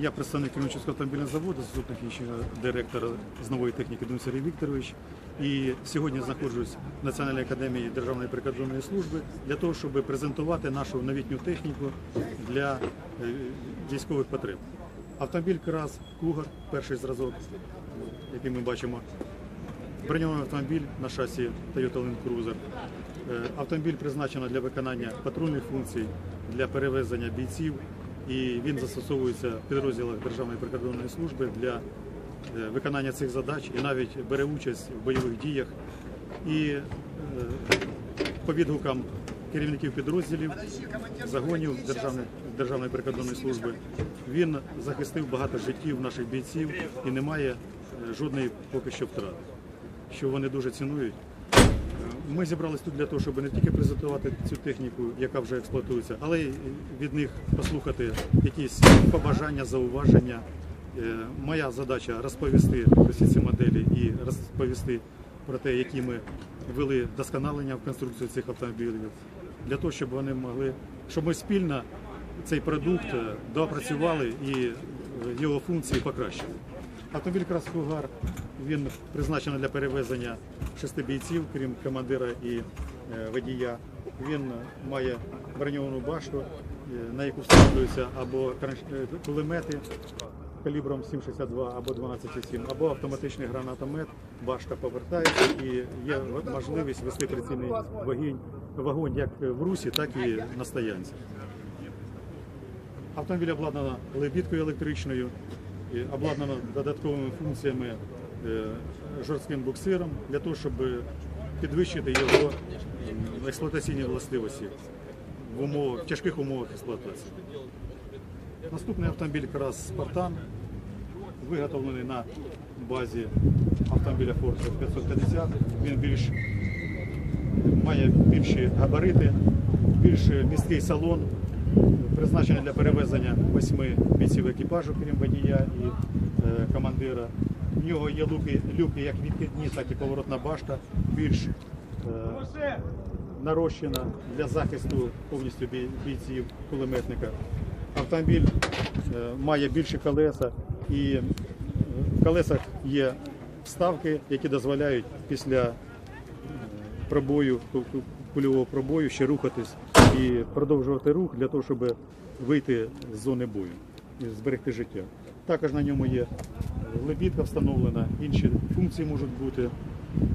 Я представник Кременчуцького автомобільного заводу, заступник директора з нової техніки Дмитро Сергій Вікторович. І сьогодні знаходжусь в Національній академії Державної прикордонної служби для того, щоб презентувати нашу новітню техніку для е, військових потреб. Автомобіль КРАЗ Кугар, перший зразок, який ми бачимо. Броньований автомобіль на шасі Toyota Land Cruiser. Е, Автомобіль призначено для виконання патрульних функцій, для перевезення бійців, і він застосовується в підрозділах Державної прикордонної служби для е, виконання цих задач і навіть бере участь в бойових діях. І е, по відгукам керівників підрозділів, загонів Державної, Державної прикордонної служби, він захистив багато життів наших бійців і немає е, жодної поки що втрати, що вони дуже цінують. Ми зібрались тут для того, щоб не тільки презентувати цю техніку, яка вже експлуатується, але й від них послухати якісь побажання, зауваження. Е, Моя задача розповісти про всі ці моделі і розповісти про те, які ми ввели вдосконалення в конструкцію цих автомобілів, для того, щоб вони могли, щоб ми спільно цей продукт е, доопрацювали і е, його функції покращили. Автомобіль Красфугар він призначений для перевезення шести бійців, крім командира і е, водія. Він має броньовану башту, е, на яку встановлюються або е, кулемети калібром 7,62 або 12,7, або автоматичний гранатомет, башта повертається і є можливість вести прицільний вогонь, вогонь як в русі, так і на стоянці. Автомобіль обладнано лебідкою електричною, обладнано додатковими функціями жорстким буксиром для того, щоб підвищити його експлуатаційні властивості в, умовах, в тяжких умовах експлуатації. Наступний автомобіль Крас Спартан виготовлений на базі автомобіля Ford 550. Він більш має більші габарити, більш місткий салон, призначений для перевезення восьми бійців екіпажу, крім водія і е, командира. В нього є люки, люки як відкидні, так і поворотна башта, більш е, нарощена для захисту повністю бій- бійців кулеметника. Автомобіль е, має більші колеса і е, в колесах є вставки, які дозволяють після пробою, ку- ку- кульового пробою ще рухатись і продовжувати рух для того, щоб вийти з зони бою і зберегти життя. Також на ньому є лебідка встановлена, інші функції можуть бути.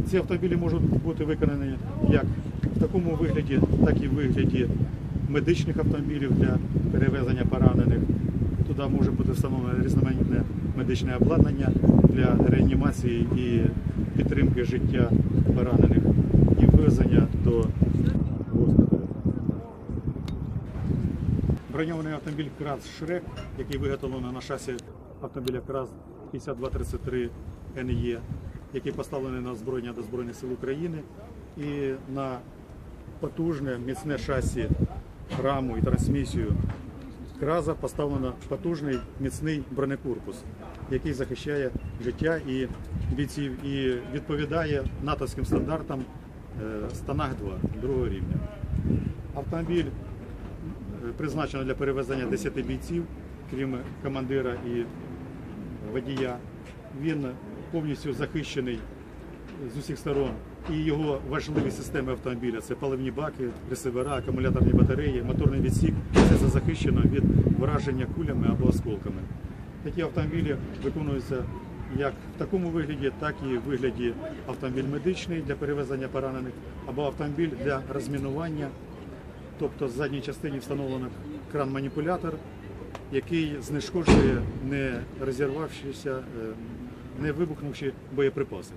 Ці автомобілі можуть бути виконані як в такому вигляді, так і в вигляді медичних автомобілів для перевезення поранених. Туди може бути встановлене різноманітне медичне обладнання для реанімації і підтримки життя поранених і вивезення до госпіталю. Броньований автомобіль КРАЗ Шрек, який виготовлено на шасі автомобіля КРАЗ 5233 НЕ, який поставлений на озброєння до Збройних сил України і на потужне міцне шасі раму і трансмісію Краза поставлено потужний міцний бронекорпус, який захищає життя і бійців і відповідає натовським стандартам е, Станаг 2 другого рівня. Автомобіль е, призначено для перевезення 10 бійців, крім командира і водія. Він повністю захищений з усіх сторон. І його важливі системи автомобіля це паливні баки, ресивера, акумуляторні батареї, моторний відсік. Все це захищено від враження кулями або осколками. Такі автомобілі виконуються як в такому вигляді, так і в вигляді автомобіль медичний для перевезення поранених, або автомобіль для розмінування. Тобто в задній частині встановлено кран-маніпулятор, який знешкоджує не розірвавшися, е, не вибухнувши боєприпаси.